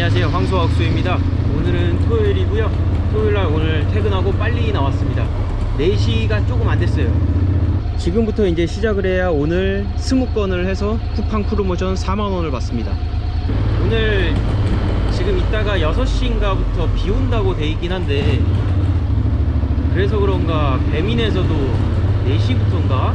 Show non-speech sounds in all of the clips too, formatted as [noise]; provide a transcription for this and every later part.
안녕하세요. 황소학수입니다. 오늘은 토요일이고요. 토요일날 오늘 퇴근하고 빨리 나왔습니다. 4시가 조금 안 됐어요. 지금부터 이제 시작을 해야 오늘 20건을 해서 쿠팡 프로모션 4만원을 받습니다. 오늘 지금 이따가 6시인가부터 비 온다고 돼 있긴 한데 그래서 그런가 배민에서도 4시부터인가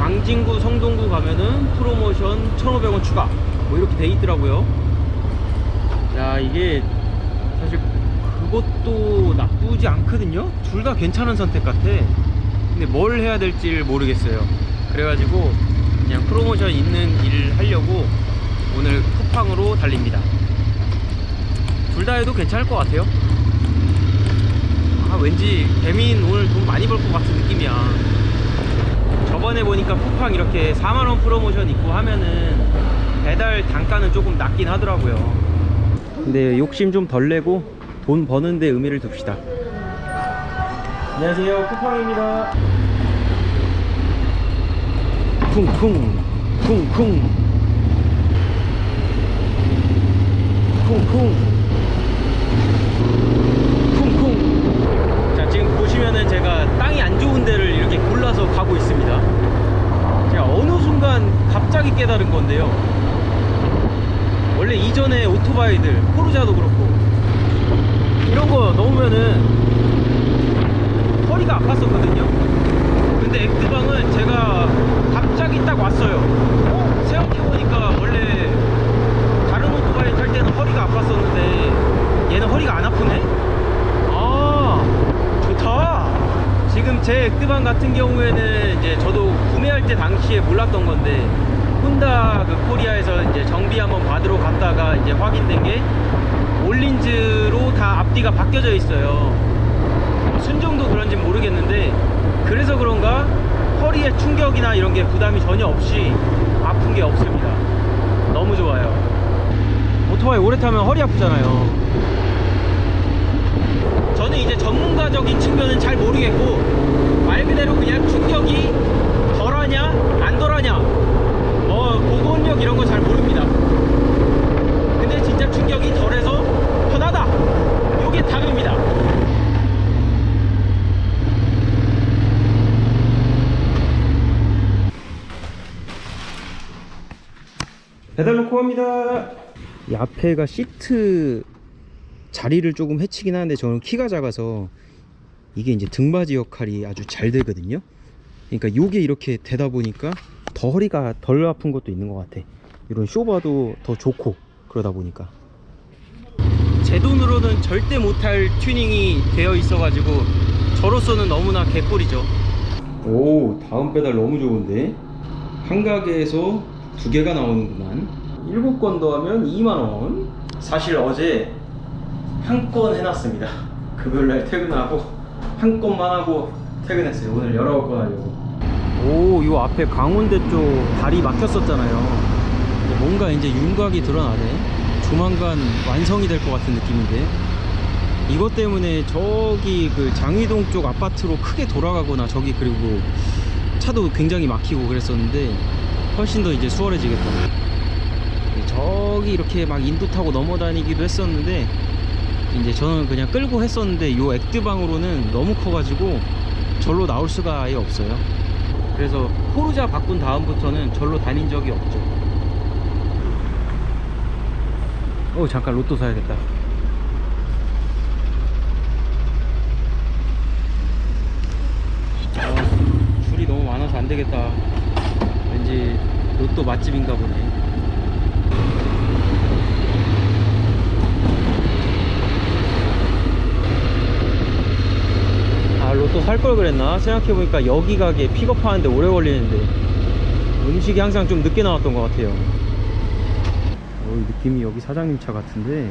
광진구 성동구 가면은 프로모션 1,500원 추가 뭐 이렇게 돼 있더라고요 야 이게 사실 그것도 나쁘지 않거든요? 둘 다 괜찮은 선택 같아. 근데 뭘 해야 될지 모르겠어요. 그래가지고 그냥 프로모션 있는 일 하려고 오늘 쿠팡으로 달립니다. 둘 다 해도 괜찮을 것 같아요. 아 왠지 배민 오늘 돈 많이 벌 것 같은 느낌이야. 저번에 보니까 쿠팡 이렇게 4만원 프로모션 있고 하면은 배달 단가는 조금 낮긴 하더라고요 근데 욕심 좀 덜 내고 돈 버는데 의미를 둡시다. 안녕하세요. 쿠팡입니다. 쿵쿵 쿵쿵. 쿵쿵. 쿵쿵. 자 지금 보시면은 제가 땅이 안 좋은 데를 이렇게 골라서 가고 있습니다. 제가 어느 순간 갑자기 깨달은 건데요 원래 이전에 오토바이들 포르자도 그렇고. 이런 거 넣으면은 허리가 아팠었거든요. 근데 엑스방은 제가 갑자기 딱 왔어요. 어? 생각해보니까 원래 다른 오토바이 탈 때는 허리가 아팠었는데 얘는 허리가 안 아프네? 아 좋다. 지금 제 엑스방 같은 경우에는 이제 저도 구매할 때 당시에 몰랐던 건데 혼다 그 코리아에서 이제 정비 한번 받으러 갔다가 이제 확인된 게 올린즈로 다 앞뒤가 바뀌어져 있어요. 순정도 그런지 모르겠는데 그래서 그런가 허리에 충격이나 이런 게 부담이 전혀 없이 아픈 게 없습니다. 너무 좋아요. 오토바이 오래 타면 허리 아프잖아요. 저는 이제 전문가적인 측면은 잘 모르겠고 말 그대로 그냥 충격이 덜하냐 안 덜하냐 뭐 보건력 이런 거 잘 모릅니다. 근데 진짜 충격이 덜해서 편하다. 이게 답입니다. 배달 놓고 갑니다. 이 앞에가 시트 자리를 조금 해치긴 하는데 저는 키가 작아서 이게 이제 등받이 역할이 아주 잘 되거든요. 그러니까 요게 이렇게 되다 보니까 더 허리가 덜 아픈 것도 있는 것 같아. 이런 쇼바도 더 좋고 그러다 보니까 제 돈으로는 절대 못할 튜닝이 되어 있어 가지고 저로서는 너무나 개꿀이죠. 오 다음 배달 너무 좋은데 한 가게에서 두 개가 나오는구만. 일곱 건 더하면 2만 원. 사실 어제 한 건 해놨습니다. [laughs] 금요일날 퇴근하고 한 건만 하고 퇴근했어요. 오늘 열아홉 건 하려고. 오, 요 앞에 강원대 쪽 다리 막혔었잖아요. 뭔가 이제 윤곽이 드러나네. 조만간 완성이 될 것 같은 느낌인데. 이것 때문에 저기 그 장위동 쪽 아파트로 크게 돌아가거나 저기 그리고 차도 굉장히 막히고 그랬었는데 훨씬 더 이제 수월해지겠다. 저기 이렇게 막 인도 타고 넘어다니기도 했었는데 이제 저는 그냥 끌고 했었는데 요 액드방으로는 너무 커가지고 절로 나올 수가 아예 없어요. 그래서 포르자 바꾼 다음부터는 절로 다닌 적이 없죠. 어 잠깐 로또 사야겠다. 아, 줄이 너무 많아서 안 되겠다. 왠지 로또 맛집인가 보네. 아 로 또 살 걸 그랬나? 생각해보니까 여기 가게 픽업하는데 오래 걸리는데 음식이 항상 좀 늦게 나왔던 것 같아요. 어, 이 느낌이 여기 사장님 차 같은데.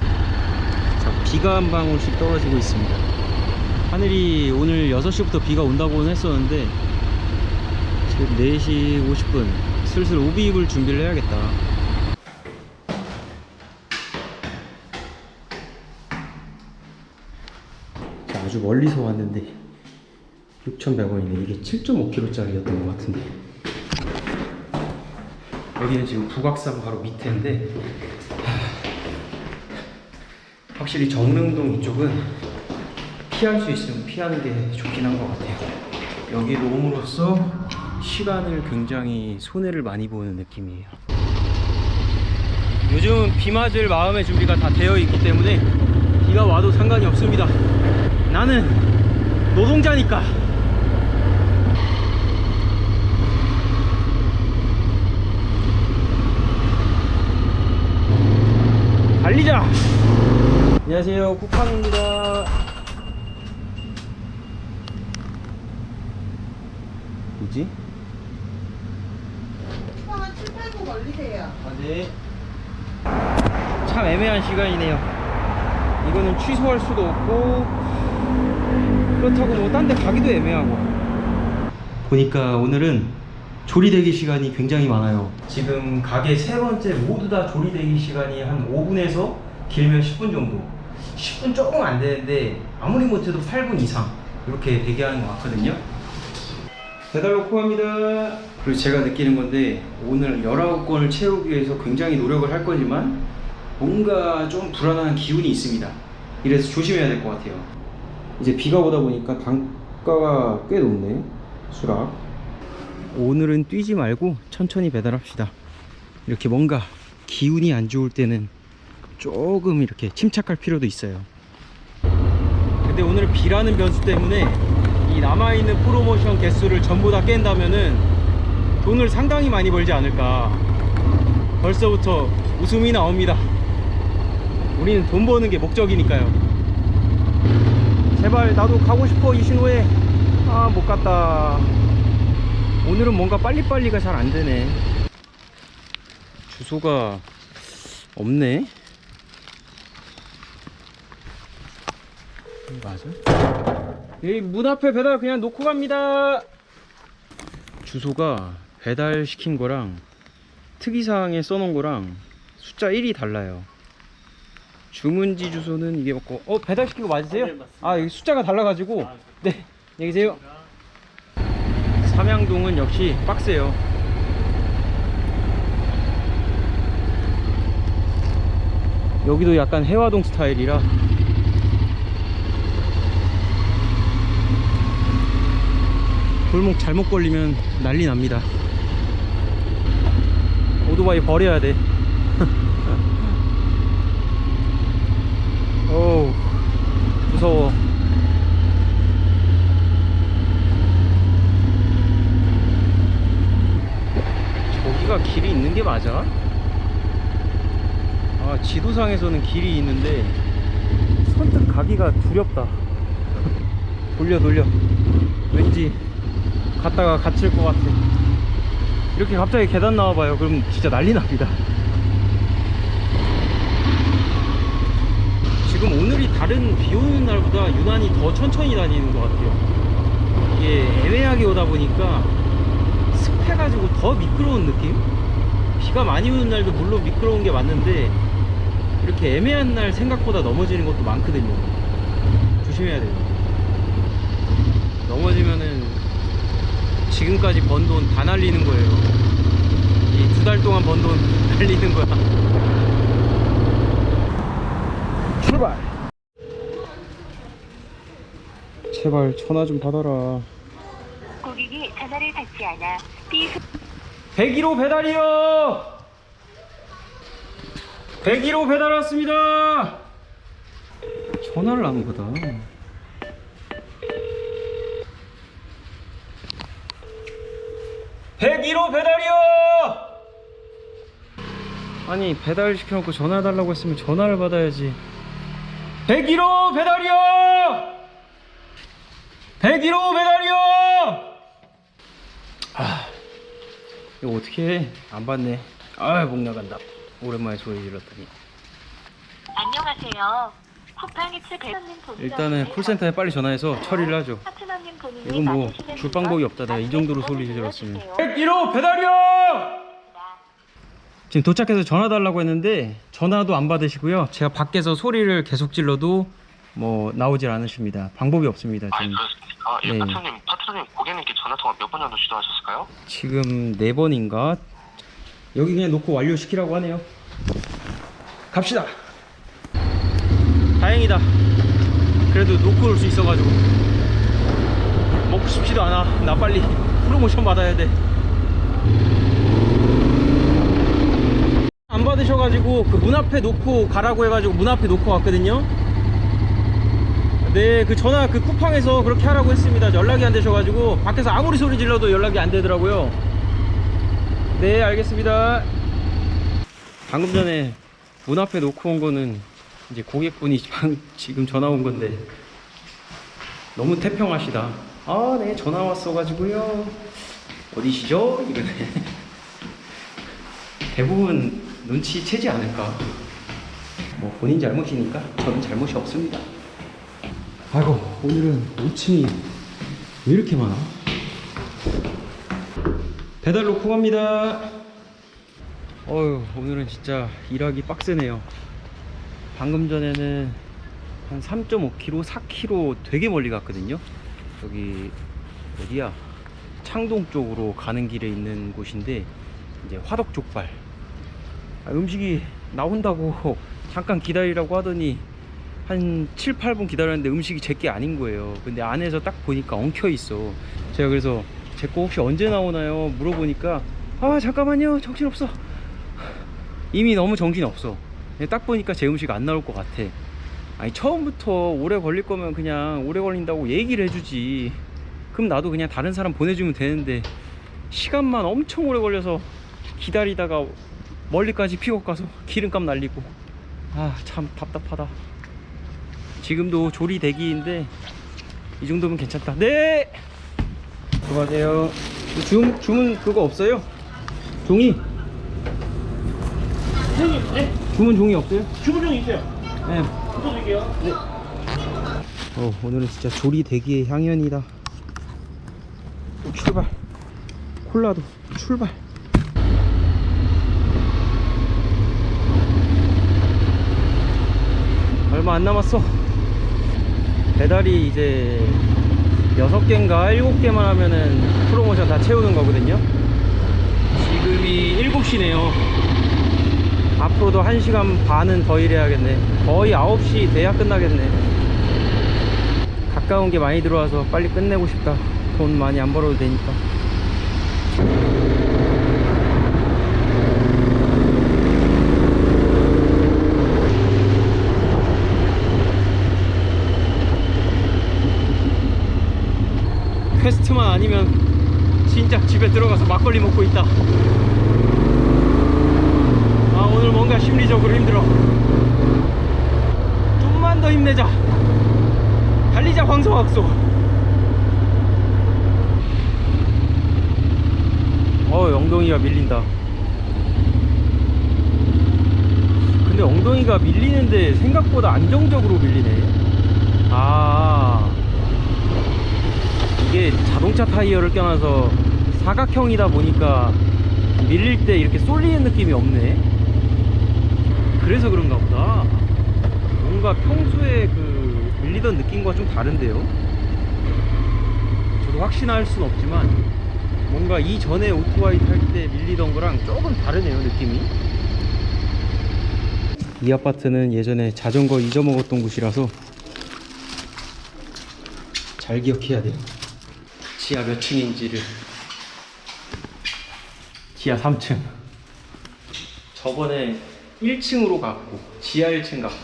자 비가 한 방울씩 떨어지고 있습니다. 하늘이 오늘 6시부터 비가 온다고는 했었는데 지금 4시 50분 슬슬 우비 입을 준비를 해야겠다 아주 멀리서 왔는데 6,100원이네. 이게 7.5kg짜리였던 것 같은데. 여기는 지금 북악산 바로 밑에인데 하, 확실히 정릉동 이쪽은 피할 수 있으면 피하는 게 좋긴 한 것 같아요. 여기로 옴으로써 시간을 굉장히 손해를 많이 보는 느낌이에요. 요즘 비 맞을 마음의 준비가 다 되어 있기 때문에 비가 와도 상관이 없습니다. 나는 노동자니까. 달리자! 안녕하세요, 쿠팡입니다. 뭐지? 한 7, 8분 걸리세요. 아, 네. 참 애매한 시간이네요. 이거는 취소할 수도 없고, 그렇다고 뭐 딴 데 가기도 애매하고. 보니까 오늘은 조리대기 시간이 굉장히 많아요. 지금 가게 세 번째 모두 다 조리대기 시간이 한 5분에서 길면 10분 정도. 10분 조금 안 되는데 아무리 못해도 8분 이상 이렇게 대기하는 것 같거든요. 배달 놓고 갑니다. 그리고 제가 느끼는 건데 오늘 19건을 채우기 위해서 굉장히 노력을 할 거지만 뭔가 좀 불안한 기운이 있습니다. 이래서 조심해야 될 것 같아요. 이제 비가 오다 보니까 단가가 꽤 높네. 수락. 오늘은 뛰지 말고 천천히 배달합시다. 이렇게 뭔가 기운이 안 좋을 때는 조금 이렇게 침착할 필요도 있어요. 근데 오늘 비라는 변수 때문에 이 남아있는 프로모션 개수를 전부 다 깬다면은 돈을 상당히 많이 벌지 않을까. 벌써부터 웃음이 나옵니다. 우리는 돈 버는 게 목적이니까요. 제발 나도 가고 싶어 이 신호에. 아, 못 갔다. 오늘은 뭔가 빨리빨리가 잘 안 되네. 주소가 없네. 맞아? 여기 문 앞에 배달 그냥 놓고 갑니다. 주소가 배달 시킨 거랑 특이사항에 써놓은 거랑 숫자 1이 달라요. 주문지 주소는 이게 맞고, 어 배달 시킨 거 맞으세요? 아 여기 숫자가 달라가지고 네 안녕히 계세요. 삼양동은 역시 빡세요. 여기도 약간 해화동 스타일이라 골목 잘못 걸리면 난리 납니다. 오토바이 버려야 돼. 어우, 무서워. 저기가 길이 있는 게 맞아? 아, 지도상에서는 길이 있는데 선뜻 가기가 두렵다. 돌려 돌려. 왠지 갔다가 갇힐 것 같아. 이렇게 갑자기 계단 나와봐요. 그럼 진짜 난리 납니다. 지금 오늘이 다른 비 오는 날보다 유난히 더 천천히 다니는 것 같아요. 이게 애매하게 오다 보니까 습해가지고 더 미끄러운 느낌? 비가 많이 오는 날도 물론 미끄러운 게 맞는데 이렇게 애매한 날 생각보다 넘어지는 것도 많거든요. 조심해야 돼요. 넘어지면은 지금까지 번 돈 다 날리는 거예요. 이 두 달 동안 번 돈 [laughs] 날리는 거야. 출발! 제발 전화 좀 받아라. 고객이 전화를 받지 않아 삐 101호 배달이요! 101호 배달 왔습니다! 전화를 안 거다. (101호) 배달이요! 아니 배달 시켜놓고 전화해달라고 했으면 전화를 받아야지 101호 배달이요! 101호 배달이요! 아 이거 어떻게 해? 안 받네. 아, 목 나간다. 오랜만에 소리 질렀더니. 안녕하세요. 쿠팡이츠 배달님 본인 일단은 콜센터에 빨리 전화해서 처리를 하죠. 파트너님 본인이 이건 뭐 받으시는 줄 방법이 없다. 내가 이 정도로 소리 질렀으면. 눌러주세요. 101호 배달이요! 지금 도착해서 전화 달라고 했는데 전화도 안 받으시고요. 제가 밖에서 소리를 계속 질러도 뭐 나오질 않으십니다. 방법이 없습니다. 아니 지금 그렇습니까? 예, 네. 파트너님, 파트너님 고객님께 전화 통화 몇 번 정도 시도하셨을까요? 지금 네 번인가 여기 그냥 놓고 완료시키라고 하네요. 갑시다. 다행이다. 그래도 놓고 올 수 있어가지고 먹고 싶지도 않아. 나 빨리 프로모션 받아야 돼. 안 받으셔가지고 그 문 앞에 놓고 가라고 해가지고 문 앞에 놓고 왔거든요. 네, 그 전화 그 쿠팡에서 그렇게 하라고 했습니다. 연락이 안 되셔가지고 밖에서 아무리 소리 질러도 연락이 안 되더라고요. 네, 알겠습니다. 방금 전에 문 앞에 놓고 온 거는 이제 고객분이 방- 지금 전화 온 건데 너무 태평하시다. 아, 네, 전화 왔어가지고요. 어디시죠? 이거네. [laughs] 대부분 눈치 채지 않을까. 뭐 본인 잘못이니까 저는 잘못이 없습니다. 아이고 오늘은 5층이 왜 이렇게 많아? 배달 놓고 갑니다. 어휴 오늘은 진짜 일하기 빡세네요. 방금 전에는 한 3.5km, 4km 되게 멀리 갔거든요. 여기 어디야? 창동 쪽으로 가는 길에 있는 곳인데 이제 화덕 족발. 아, 음식이 나온다고 [laughs] 잠깐 기다리라고 하더니 한 7, 8분 기다렸는데 음식이 제 게 아닌 거예요. 근데 안에서 딱 보니까 엉켜 있어. 제가 그래서 제 거 혹시 언제 나오나요? 물어보니까 아 잠깐만요 정신 없어. 이미 너무 정신 없어. 그냥 딱 보니까 제 음식 안 나올 것 같아. 아니 처음부터 오래 걸릴 거면 그냥 오래 걸린다고 얘기를 해주지. 그럼 나도 그냥 다른 사람 보내주면 되는데 시간만 엄청 오래 걸려서 기다리다가 멀리까지 픽업 가서 기름값 날리고 아 참 답답하다. 지금도 조리 대기인데 이 정도면 괜찮다. 네. 수고하세요. 주문 주문 그거 없어요? 종이? 네, 주문 종이 없어요? 주문종 있어요. 네. 붙여드릴게요. 어 오늘은 진짜 조리 대기의 향연이다. 출발. 콜라도 출발. 얼마 안 남았어. 배달이 이제 6개인가 7개만 하면은 프로모션 다 채우는 거거든요. 지금이 7시네요. 앞으로도 1시간 반은 더 일해야겠네. 거의 9시 돼야 끝나겠네. 가까운 게 많이 들어와서 빨리 끝내고 싶다. 돈 많이 안 벌어도 되니까. [laughs] 퀘스트만 아니면 진짜 집에 들어가서 막걸리 먹고 있다. 아 오늘 뭔가 심리적으로 힘들어. 좀만 더 힘내자. 달리자 황소학소. 어 엉덩이가 밀린다. 근데 엉덩이가 밀리는데 생각보다 안정적으로 밀리네. 아 이게 자동차 타이어를 껴놔서 사각형이다 보니까 밀릴 때 이렇게 쏠리는 느낌이 없네. 그래서 그런가 보다. 뭔가 평소에 그 밀리던 느낌과 좀 다른데요. 저도 확신할 순 없지만 뭔가 이전에 오토바이 탈 때 밀리던 거랑 조금 다르네요 느낌이. 이 아파트는 예전에 자전거 잊어먹었던 곳이라서 잘 기억해야 돼요. 지하 몇 층인지를. 지하 3층. 저번에 1층으로 갔고 지하 1층 갔고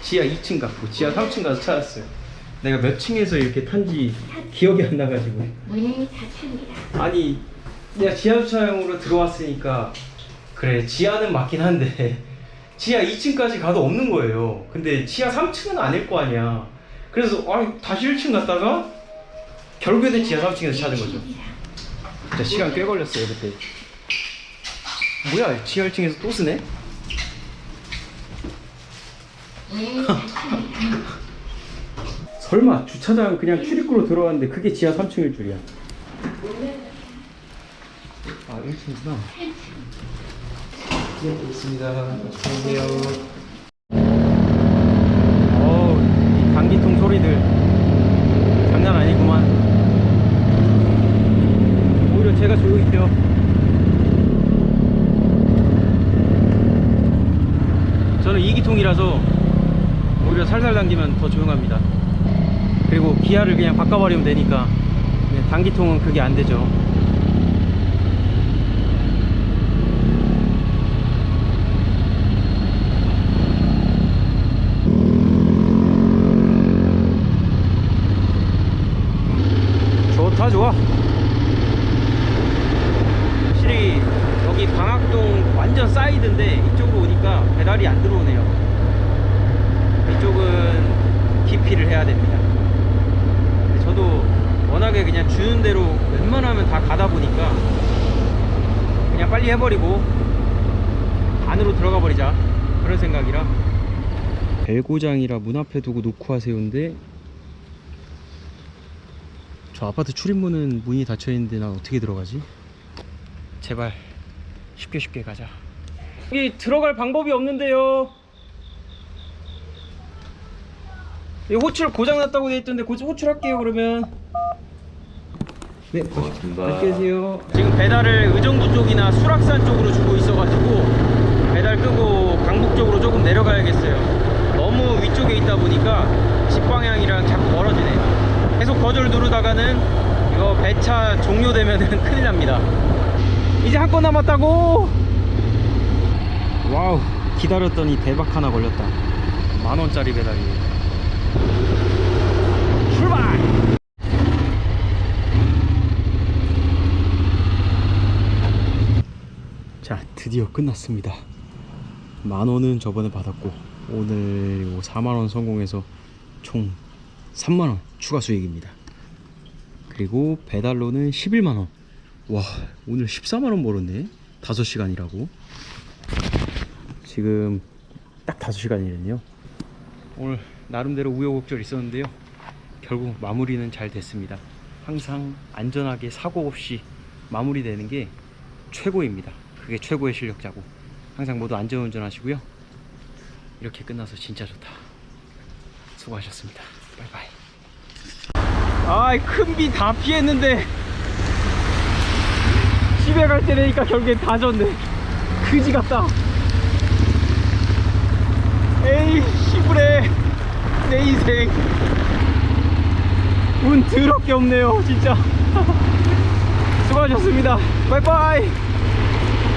지하 2층 갔고 지하 3층 가서 찾았어요. 내가 몇 층에서 이렇게 탄지 기억이 안 나가지고. 문이 닫힙니다. 아니 내가 지하 주차장으로 들어왔으니까 그래 지하는 맞긴 한데 [laughs] 지하 2층까지 가도 없는 거예요. 근데 지하 3층은 아닐 거 아니야. 그래서 아 다시 1층 갔다가 결국에 지하 3층에서 찾은 거죠. 진짜 시간 꽤 걸렸어요 그때. 뭐야 지하 1층에서 또 쓰네? 설마 주차장 그냥 출입구로 들어왔는데 그게 지하 3층일 줄이야. 아 1층이구나. 네, 있습니다. 안녕하세요. 어우, 이 단기통 소리들 장난 아니구만. 오히려 제가 조용히 돼요. 저는 2기통이라서 오히려 살살 당기면 더 조용합니다. 그리고 기아를 그냥 바꿔버리면 되니까. 네, 단기통은 그게 안 되죠. 좋다 좋아. 확실히 여기 방학동 완전 사이드인데 이쪽으로 오니까 배달이 안 들어오네요. 이쪽은 기피를 해야 됩니다 저도 워낙에 그냥 주는 대로 웬만하면 다 가다 보니까 그냥 빨리 해버리고 안으로 들어가 버리자 그런 생각이라 벨고장이라 문 앞에 두고 놓고 하세요인데 저 아파트 출입문은 문이 닫혀 있는데 난 어떻게 들어가지? 제발 쉽게 쉽게 가자. 여기 들어갈 방법이 없는데요. 이 호출 고장 났다고 돼 있던데 고 호출할게요 그러면. 네, 고맙습니다. 안녕히 계세요. 지금 배달을 의정부 쪽이나 수락산 쪽으로 주고 있어가지고 배달 끄고 강북 쪽으로 조금 내려가야겠어요. 너무 위쪽에 있다 보니까 집 방향이랑 자꾸 멀어지네요. 계속 거절 누르다가는 이거 배차 종료되면은 [laughs] 큰일 납니다. 이제 한 건 남았다고! 와우, 기다렸더니 대박 하나 걸렸다. 만 원짜리 배달이에요. 자, 드디어 끝났습니다. 만 원은 저번에 받았고 오늘 4만 원 성공해서 총 3만 원 추가 수익입니다. 그리고 배달로는 11만 원. 와, 오늘 14만 원 벌었네. 5시간이라고. 지금 딱 5시간이랬네요. 오늘 나름대로 우여곡절 있었는데요. 결국 마무리는 잘 됐습니다. 항상 안전하게 사고 없이 마무리되는 게 최고입니다. 그게 최고의 실력자고. 항상 모두 안전운전 하시고요. 이렇게 끝나서 진짜 좋다. 수고하셨습니다. 바이바이. 아이 큰비 다 피했는데 집에 갈 때 되니까 결국엔 다 졌네 그지 같다 에이 시부레 내 인생. 운 더럽게 없네요 진짜. [laughs] 수고하셨습니다. 바이바이